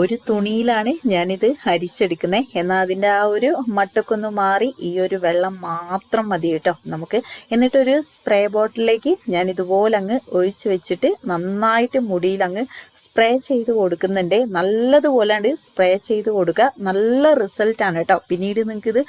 ഒരു തുണിയിലാണ് ഞാനിത് അരിച്ചെടുക്കുന്നത് എന്നാൽ അതിന്റെ ആ ഒരു മട്ടൊക്കെ ഒന്ന് മാറി ഈ ഒരു വെള്ളം മാത്രം മതി കേട്ടോ നമുക്ക്. എന്നിട്ടൊരു സ്പ്രേ ബോട്ടിലേക്ക് ഞാൻ ഇതുപോലെ അങ്ങ് ഒഴിച്ചു വെച്ചിട്ട് നന്നായിട്ട് മുടിയിൽ അങ്ങ് സ്പ്രേ ചെയ്ത് കൊടുക്കുന്നുണ്ട്. നല്ലതുപോലെ സ്പ്രേ ചെയ്ത് കൊടുക്കുക. നല്ല റിസൾട്ടാണ് കേട്ടോ. പിന്നീട് നിങ്ങൾക്ക് ഇത്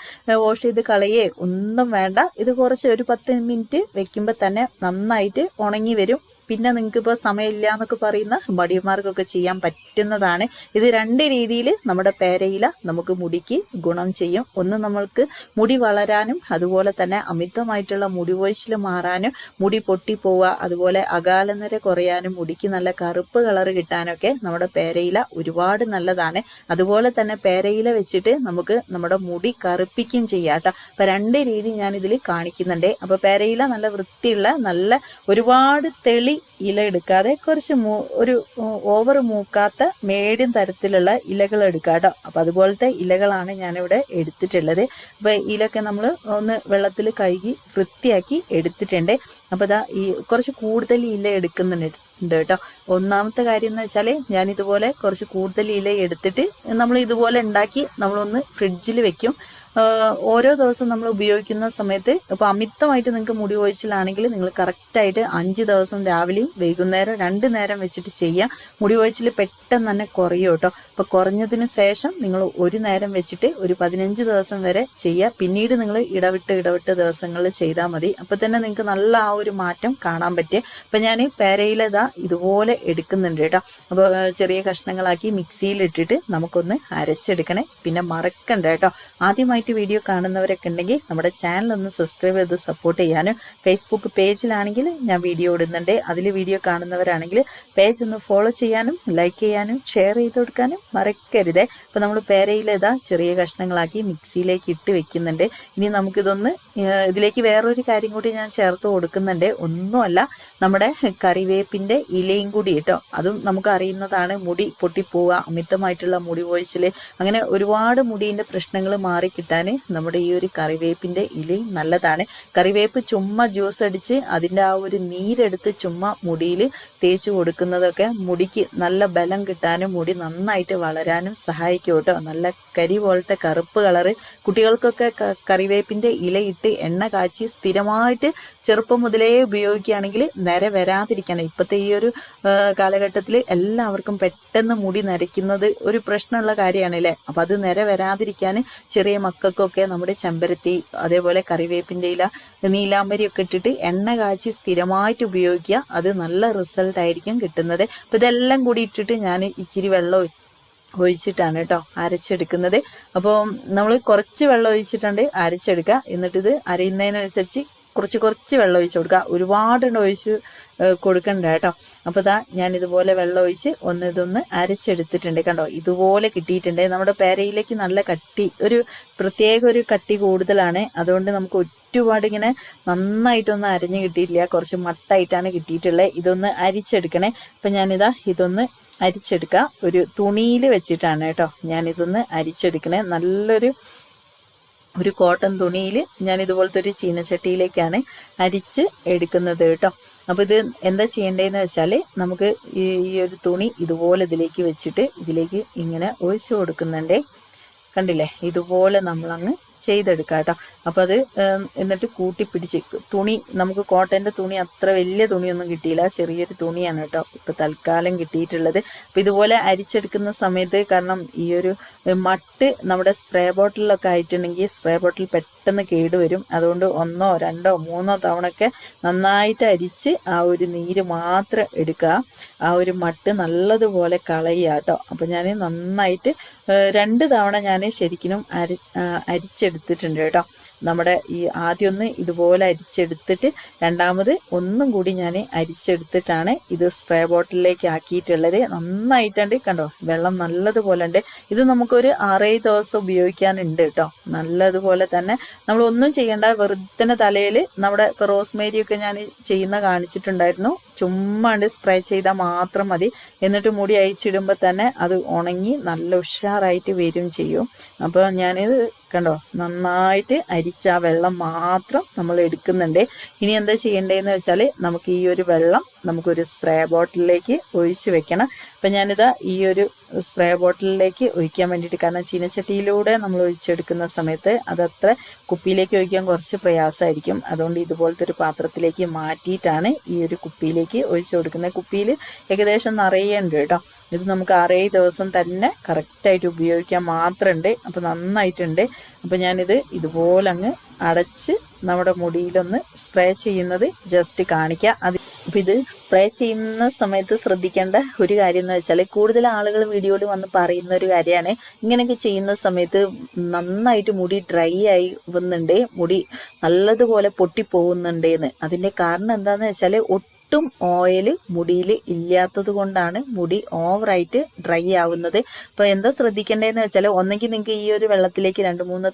വാഷ് ചെയ്ത് കളയേ ഒന്നും വേണ്ട. ഇത് കുറച്ച് ഒരു പത്ത് മിനിറ്റ് വെക്കുമ്പോൾ തന്നെ നന്നായിട്ട് ഉണങ്ങി വരും. പിന്നെ നിങ്ങൾക്ക് ഇപ്പോൾ സമയമില്ല എന്നൊക്കെ പറയുന്ന മടിയന്മാർക്കൊക്കെ ചെയ്യാൻ പറ്റുന്നതാണ്. ഇത് രണ്ട് രീതിയിൽ നമ്മുടെ പേരയില നമുക്ക് മുടിക്ക് ഗുണം ചെയ്യും. ഒന്ന് നമ്മൾക്ക് മുടി വളരാനും അതുപോലെ തന്നെ അമിതമായിട്ടുള്ള മുടി വോയിച്ചിൽ മാറാനും മുടി പൊട്ടിപ്പോവുക അതുപോലെ അകാലനര കുറയാനും മുടിക്ക് നല്ല കറുപ്പ് കളർ കിട്ടാനൊക്കെ നമ്മുടെ പേരയില ഒരുപാട് നല്ലതാണ്. അതുപോലെ തന്നെ പേരയില വെച്ചിട്ട് നമുക്ക് നമ്മുടെ മുടി കറുപ്പിക്കും ചെയ്യാം കേട്ടോ. അപ്പൊ രണ്ട് രീതി ഞാൻ ഇതിൽ കാണിക്കുന്നുണ്ട്. അപ്പൊ പേരയില നല്ല വൃത്തിയുള്ള നല്ല ഒരുപാട് തെളി ഇല എടുക്കാതെ കുറച്ച് മൂ ഒരു ഓവർ മൂക്കാത്ത മേഡിയം തരത്തിലുള്ള ഇലകൾ എടുക്കുക കേട്ടോ. അപ്പം അതുപോലത്തെ ഇലകളാണ് ഞാനിവിടെ എടുത്തിട്ടുള്ളത്. അപ്പോൾ ഇലൊക്കെ നമ്മൾ ഒന്ന് വെള്ളത്തിൽ കഴുകി വൃത്തിയാക്കി എടുത്തിട്ടുണ്ട്. അപ്പോൾ ഇതാ ഈ കുറച്ച് കൂടുതൽ ഇല എടുക്കുന്നുണ്ട് ഉണ്ട് കേട്ടോ. ഒന്നാമത്തെ കാര്യം എന്ന് വെച്ചാൽ ഞാൻ ഇതുപോലെ കുറച്ച് കൂടുതൽ ഇല എടുത്തിട്ട് നമ്മൾ ഇതുപോലെ ഉണ്ടാക്കി നമ്മളൊന്ന് ഫ്രിഡ്ജിൽ വെക്കും. ഓരോ ദിവസം നമ്മൾ ഉപയോഗിക്കുന്ന സമയത്ത് ഇപ്പോൾ അമിതമായിട്ട് നിങ്ങൾക്ക് മുടി ഒഴിച്ചിലാണെങ്കിൽ നിങ്ങൾ കറക്റ്റായിട്ട് അഞ്ച് ദിവസം രാവിലെയും വൈകുന്നേരം രണ്ട് നേരം വെച്ചിട്ട് ചെയ്യുക മുടി ഒഴിച്ചിൽ പെട്ടെന്ന് തന്നെ കുറയും കേട്ടോ. അപ്പോൾ കുറഞ്ഞതിന് ശേഷം നിങ്ങൾ ഒരു നേരം വെച്ചിട്ട് ഒരു പതിനഞ്ച് ദിവസം വരെ ചെയ്യുക പിന്നീട് നിങ്ങൾ ഇടവിട്ട് ഇടവിട്ട് ദിവസങ്ങളിൽ ചെയ്താൽ മതി. അപ്പോൾ തന്നെ നിങ്ങൾക്ക് നല്ല ആ ഒരു മാറ്റം കാണാൻ പറ്റിയ അപ്പം ഞാൻ പേരയിലതാ ഇതുപോലെ എടുക്കുന്നുണ്ട് കേട്ടോ. അപ്പോൾ ചെറിയ കഷ്ണങ്ങളാക്കി മിക്സിയിൽ ഇട്ടിട്ട് നമുക്കൊന്ന് അരച്ചെടുക്കണേ. പിന്നെ മറക്കണ്ട കേട്ടോ. ആദ്യമായി ആദ്യമായിട്ട് വീഡിയോ കാണുന്നവരൊക്കെ ഉണ്ടെങ്കിൽ നമ്മുടെ ചാനൽ ഒന്ന് സബ്സ്ക്രൈബ് ചെയ്ത് സപ്പോർട്ട് ചെയ്യാനും. ഫേസ്ബുക്ക് പേജിലാണെങ്കിൽ ഞാൻ വീഡിയോ ഇടുന്നുണ്ട്. അതിൽ വീഡിയോ കാണുന്നവരാണെങ്കിൽ പേജ് ഒന്ന് ഫോളോ ചെയ്യാനും ലൈക്ക് ചെയ്യാനും ഷെയർ ചെയ്ത് കൊടുക്കാനും മറക്കരുതേ. അപ്പോൾ നമ്മൾ പേരയിലേതാ ചെറിയ കഷ്ണങ്ങളാക്കി മിക്സിയിലേക്ക് ഇട്ട് വെക്കുന്നുണ്ട്. ഇനി നമുക്കിതൊന്ന് ഇതിലേക്ക് വേറൊരു കാര്യം കൂടി ഞാൻ ചേർത്ത് കൊടുക്കുന്നുണ്ട്. ഒന്നുമല്ല നമ്മുടെ കറിവേപ്പിന്റെ ഇലയും കൂടി കേട്ടോ. അതും നമുക്ക് അറിയുന്നതാണ് മുടി പൊട്ടിപ്പോവുക അമിതമായിട്ടുള്ള മുടി പോയിച്ചിൽ അങ്ങനെ ഒരുപാട് മുടീന്റെ പ്രശ്നങ്ങൾ മാറി കിട്ടാൻ നമ്മുടെ ഈ ഒരു കറിവേപ്പിന്റെ ഇലയും നല്ലതാണ്. കറിവേപ്പ് ചുമ്മാ ജ്യൂസ് അടിച്ച് അതിന്റെ ആ ഒരു നീരെടുത്ത് ചുമ്മാ മുടിയിൽ തേച്ച് കൊടുക്കുന്നതൊക്കെ മുടിക്ക് നല്ല ബലം കിട്ടാനും മുടി നന്നായിട്ട് വളരാനും സഹായിക്കും കേട്ടോ. നല്ല കരി പോലത്തെ കറുപ്പ് കളറ്. കുട്ടികൾക്കൊക്കെ കറിവേപ്പിന്റെ ഇലയിട്ട് എണ്ണ കാച്ചി സ്ഥിരമായിട്ട് ചെറുപ്പം മുതലേ ഉപയോഗിക്കുകയാണെങ്കിൽ നിര വരാതിരിക്കാൻ ഇപ്പോഴത്തെ ഈ ഒരു കാലഘട്ടത്തിൽ എല്ലാവർക്കും പെട്ടെന്ന് മുടി നരയ്ക്കുന്നത് ഒരു പ്രശ്നമുള്ള കാര്യമാണ് അല്ലേ അപ്പം അത് നിര വരാതിരിക്കാൻ ചെറിയ മക്കൾക്കൊക്കെ നമ്മുടെ ചെമ്പരത്തി അതേപോലെ കറിവേപ്പിന്റെ ഇല നീലാമ്പരി ഒക്കെ ഇട്ടിട്ട് എണ്ണ കാച്ചി സ്ഥിരമായിട്ട് ഉപയോഗിക്കുക. അത് നല്ല റിസൾട്ട് ആയിരിക്കും കിട്ടുന്നത്. അപ്പം ഇതെല്ലാം കൂടി ഇട്ടിട്ട് ഞാൻ ഇച്ചിരി വെള്ളം ഒഴിച്ചിട്ടാണ് കേട്ടോ അരച്ചെടുക്കുന്നത്. അപ്പോൾ നമ്മൾ കുറച്ച് വെള്ളം ഒഴിച്ചിട്ടുണ്ട് അരച്ചെടുക്കുക. എന്നിട്ടിത് അരയുന്നതിനനുസരിച്ച് കുറച്ച് കുറച്ച് വെള്ളം ഒഴിച്ച് കൊടുക്കുക. ഒരുപാട് ഒഴിച്ച് കൊടുക്കണ്ട കേട്ടോ. അപ്പോൾ ഇതാ ഞാൻ ഇതുപോലെ വെള്ളം ഒഴിച്ച് ഒന്ന് ഇതൊന്ന് അരച്ചെടുത്തിട്ടുണ്ട് കണ്ടോ? ഇതുപോലെ കിട്ടിയിട്ടുണ്ട്. നമ്മുടെ പേരയിലേക്ക് നല്ല കട്ടി ഒരു പ്രത്യേക ഒരു കട്ടി കൂടുതലാണ്. അതുകൊണ്ട് നമുക്ക് ഒരുപാട് ഇങ്ങനെ നന്നായിട്ടൊന്നും അരഞ്ഞ് കിട്ടിയിട്ടില്ല. കുറച്ച് മട്ടായിട്ടാണ് കിട്ടിയിട്ടുള്ളത്. ഇതൊന്ന് അരിച്ചെടുക്കണേ. അപ്പം ഞാനിതാ ഇതൊന്ന് അരിച്ചെടുക്കുക. ഒരു തുണിയിൽ വെച്ചിട്ടാണ് കേട്ടോ ഞാനിതൊന്ന് അരിച്ചെടുക്കണേ. നല്ലൊരു ഒരു കോട്ടൺ തുണിയിൽ ഞാൻ ഇതുപോലത്തെ ഒരു ചീനച്ചട്ടിയിലേക്കാണ് അരിച്ച് എടുക്കുന്നത് കേട്ടോ. അപ്പോൾ ഇത് എന്താ ചെയ്യേണ്ടതെന്ന് വെച്ചാൽ നമുക്ക് ഈ ഒരു തുണി ഇതുപോലെ ഇതിലേക്ക് വെച്ചിട്ട് ഇതിലേക്ക് ഇങ്ങനെ ഒഴിച്ചു കൊടുക്കുന്നുണ്ടേ. കണ്ടില്ലേ? ഇതുപോലെ നമ്മളങ്ങ് ചെയ്തെടുക്കാം കേട്ടോ. അപ്പോൾ അത് എന്നിട്ട് കൂട്ടി പിടിച്ച് തുണി നമുക്ക് കോട്ടന്റെ തുണി അത്ര വലിയ തുണിയൊന്നും കിട്ടിയില്ല. ചെറിയൊരു തുണിയാണ് കേട്ടോ. ഇപ്പൊ തൽക്കാലം കിട്ടിയിട്ടുള്ളത്. അപ്പോൾ ഇതുപോലെ അരിച്ചെടുക്കുന്ന സമയത്ത് കാരണം ഈ ഒരു മട്ട് നമ്മുടെ സ്പ്രേ ബോട്ടിലൊക്കെ ആയിട്ടുണ്ടെങ്കിൽ സ്പ്രേ ബോട്ടിൽ പെട്ടെന്ന് കേടുവരും അതുകൊണ്ട് ഒന്നോ രണ്ടോ മൂന്നോ തവണയൊക്കെ നന്നായിട്ട് അരിച്ച് ആ ഒരു നീര് മാത്രം എടുക്കുക. ആ ഒരു മട്ട് നല്ലതുപോലെ കളയുക കേട്ടോ. അപ്പോൾ ഞാൻ നന്നായിട്ട് രണ്ട് തവണ ഞാൻ ശരിക്കും അരി അരിച്ചെടുത്തിട്ടുണ്ട് കേട്ടോ. നമ്മുടെ ഈ ആദ്യം ഒന്ന് ഇതുപോലെ അരിച്ചെടുത്തിട്ട് രണ്ടാമത് ഒന്നും കൂടി ഞാൻ അരിച്ചെടുത്തിട്ടാണ് ഇത് സ്പ്രേ ബോട്ടിലേക്ക് ആക്കിയിട്ടുള്ളത്. നന്നായിട്ടുണ്ട് കണ്ടോ? വെള്ളം നല്ലതുപോലെ ഉണ്ട് ഇത് നമുക്കൊരു ആറേഴ് ദിവസം ഉപയോഗിക്കാനുണ്ട് കേട്ടോ. നല്ലതുപോലെ തന്നെ നമ്മൾ ഒന്നും ചെയ്യേണ്ട. വെറുതെ തലയിൽ നമ്മുടെ റോസ്മേരിയൊക്കെ ഞാൻ ചെയ്യുന്ന കാണിച്ചിട്ടുണ്ടായിരുന്നു. ചുമ്മാണ്ട് സ്പ്രേ ചെയ്താൽ മാത്രം മതി. എന്നിട്ട് മുടി അയച്ചിടുമ്പോൾ തന്നെ അത് ഉണങ്ങി നല്ല ഉഷാറായിട്ട് വരും ചെയ്യും. അപ്പോൾ ഞാനിത് കണ്ടോ? നന്നായിട്ട് അരിച്ച ആ വെള്ളം മാത്രം നമ്മൾ എടുക്കുന്നുണ്ട്. ഇനി എന്താ ചെയ്യേണ്ടതെന്ന് വെച്ചാൽ നമുക്ക് ഈ ഒരു വെള്ളം നമുക്കൊരു സ്പ്രേ ബോട്ടിലേക്ക് ഒഴിച്ചു വെക്കണം. അപ്പം ഞാനിത് ഈ ഒരു സ്പ്രേ ബോട്ടിലേക്ക് ഒഴിക്കാൻ വേണ്ടിയിട്ട് കാരണം ചീനച്ചട്ടിയിലൂടെ നമ്മൾ ഒഴിച്ചെടുക്കുന്ന സമയത്ത് അതത്ര കുപ്പിയിലേക്ക് ഒഴിക്കാൻ കുറച്ച് പ്രയാസമായിരിക്കും. അതുകൊണ്ട് ഇതുപോലത്തെ ഒരു പാത്രത്തിലേക്ക് മാറ്റിയിട്ടാണ് ഈ ഒരു കുപ്പിയിലേക്ക് ഒഴിച്ചു കൊടുക്കുന്നത്. കുപ്പിയിൽ ഏകദേശം നിറയുണ്ട് കേട്ടോ. ഇത് നമുക്ക് ആറേഴ് ദിവസം തന്നെ കറക്റ്റായിട്ട് ഉപയോഗിക്കാൻ മാത്രമുണ്ട് അപ്പോൾ നന്നായിട്ടുണ്ട്. അപ്പോൾ ഞാനിത് ഇതുപോലെ അങ്ങ് അടച്ച് നമ്മുടെ മുടിയിലൊന്ന് സ്പ്രേ ചെയ്യുന്നത് ജസ്റ്റ് കാണിക്കാം. അത് അപ്പം ഇത് സ്പ്രേ ചെയ്യുന്ന സമയത്ത് ശ്രദ്ധിക്കേണ്ട ഒരു കാര്യം എന്ന് വെച്ചാൽ കൂടുതൽ ആളുകൾ വീഡിയോയിൽ വന്ന് പറയുന്ന ഒരു കാര്യമാണ്. ഇങ്ങനെയൊക്കെ ചെയ്യുന്ന സമയത്ത് നന്നായിട്ട് മുടി ഡ്രൈ ആയി വന്നുണ്ട്. മുടി നല്ലതുപോലെ പൊട്ടിപ്പോകുന്നുണ്ട് എന്ന്. അതിന്റെ കാരണം എന്താണെന്ന് വെച്ചാൽ ഒട്ടും ഓയിൽ മുടിയിൽ ഇല്ലാത്തത് കൊണ്ടാണ് മുടി ഓവറായിട്ട് ഡ്രൈ ആവുന്നത്. അപ്പോൾ എന്താ ശ്രദ്ധിക്കേണ്ടതെന്ന് വെച്ചാൽ ഒന്നെങ്കിൽ നിങ്ങൾക്ക് ഈ ഒരു വെള്ളത്തിലേക്ക് രണ്ട് മൂന്ന്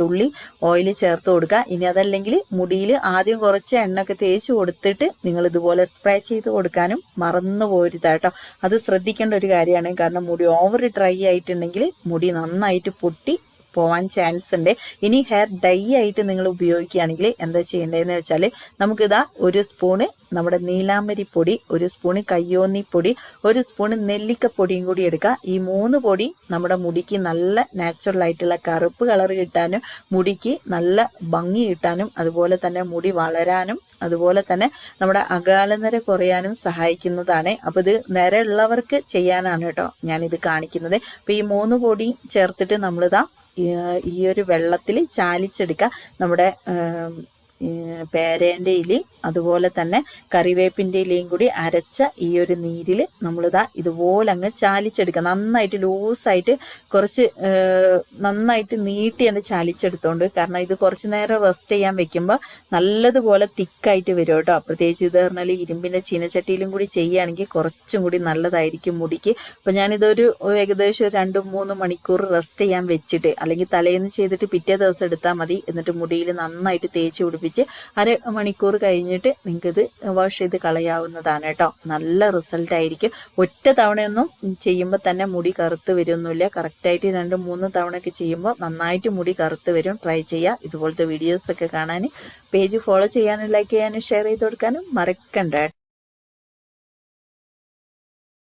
തുള്ളി ഓയിൽ ചേർത്ത് കൊടുക്കുക. ഇനി അതല്ലെങ്കിൽ മുടിയിൽ ആദ്യം കുറച്ച് എണ്ണൊക്കെ തേച്ച് കൊടുത്തിട്ട് നിങ്ങൾ ഇതുപോലെ സ്പ്രേ ചെയ്ത് കൊടുക്കാനും മറന്നു പോരുത് കേട്ടോ. അത് ശ്രദ്ധിക്കേണ്ട ഒരു കാര്യമാണ്. കാരണം മുടി ഓവർ ഡ്രൈ ആയിട്ടുണ്ടെങ്കിൽ മുടി നന്നായിട്ട് പൊട്ടി പോവാൻ ചാൻസ് ഉണ്ട്. ഇനി ഹെയർ ഡൈ ആയിട്ട് നിങ്ങൾ ഉപയോഗിക്കുകയാണെങ്കിൽ എന്താ ചെയ്യേണ്ടതെന്ന് വെച്ചാൽ നമുക്കിതാ ഒരു സ്പൂണ് നമ്മുടെ നീലാമ്പരി പൊടി ഒരു സ്പൂണ് കയ്യോന്നി പൊടി ഒരു സ്പൂണ് നെല്ലിക്കപ്പൊടിയും കൂടി എടുക്കുക. ഈ മൂന്ന് പൊടി നമ്മുടെ മുടിക്ക് നല്ല നാച്ചുറൽ ആയിട്ടുള്ള കറുപ്പ് കളർ കിട്ടാനും മുടിക്ക് നല്ല ഭംഗി കിട്ടാനും അതുപോലെ തന്നെ മുടി വളരാനും അതുപോലെ തന്നെ നമ്മുടെ അകാലനര കുറയാനും സഹായിക്കുന്നതാണ്. അപ്പോൾ ഇത് നിരയുള്ളവർക്ക് ചെയ്യാനാണ് കേട്ടോ ഞാനിത് കാണിക്കുന്നത്. അപ്പോൾ ഈ മൂന്ന് പൊടി ചേർത്തിട്ട് നമ്മളിതാ ഈ ഒരു വെള്ളത്തിൽ ചാലിച്ചെടുക്കുക. നമ്മുടെ പേരേന്റെ ഇലയും അതുപോലെ തന്നെ കറിവേപ്പിന്റെ ഇലയും കൂടി അരച്ച ഈ ഒരു നീരിൽ നമ്മളിതാ ഇതുപോലെ അങ്ങ് ചാലിച്ചെടുക്കുക. നന്നായിട്ട് ലൂസായിട്ട് കുറച്ച് നന്നായിട്ട് നീട്ടിയാണ് ചാലിച്ചെടുത്തോണ്ട് കാരണം ഇത് കുറച്ച് നേരം റെസ്റ്റ് ചെയ്യാൻ വെക്കുമ്പോൾ നല്ലതുപോലെ തിക്കായിട്ട് വരും കേട്ടോ. പ്രത്യേകിച്ച് ഇത് പറഞ്ഞാൽ ഇരുമ്പിന്റെ ചീനച്ചട്ടിയിലും കൂടി ചെയ്യുകയാണെങ്കിൽ കുറച്ചും കൂടി നല്ലതായിരിക്കും മുടിക്ക്. അപ്പം ഞാനിതൊരു ഏകദേശം ഒരു രണ്ട് മൂന്ന് മണിക്കൂർ റെസ്റ്റ് ചെയ്യാൻ വെച്ചിട്ട് അല്ലെങ്കിൽ തലേന്ന് ചെയ്തിട്ട് പിറ്റേ ദിവസം എടുത്താൽ മതി. എന്നിട്ട് മുടിയിൽ നന്നായിട്ട് തേച്ച് പിടിപ്പിച്ച് അര മണിക്കൂർ കഴിഞ്ഞിട്ട് നിങ്ങൾക്കിത് വാഷ് ചെയ്ത് കളയാവുന്നതാണ് കേട്ടോ. നല്ല റിസൾട്ട് ആയിരിക്കും. ഒറ്റ തവണയൊന്നും ചെയ്യുമ്പോൾ തന്നെ മുടി കറുത്ത് വരുമൊന്നുമില്ല കറക്റ്റായിട്ട് രണ്ട് മൂന്ന് തവണയൊക്കെ ചെയ്യുമ്പോൾ നന്നായിട്ട് മുടി കറുത്ത് വരും. ട്രൈ ചെയ്യുക ഇതുപോലത്തെ വീഡിയോസൊക്കെ കാണാൻ. പേജ് ഫോളോ ചെയ്യാനും ലൈക്ക് ചെയ്യാനും ഷെയർ ചെയ്ത് കൊടുക്കാനും മറക്കണ്ട.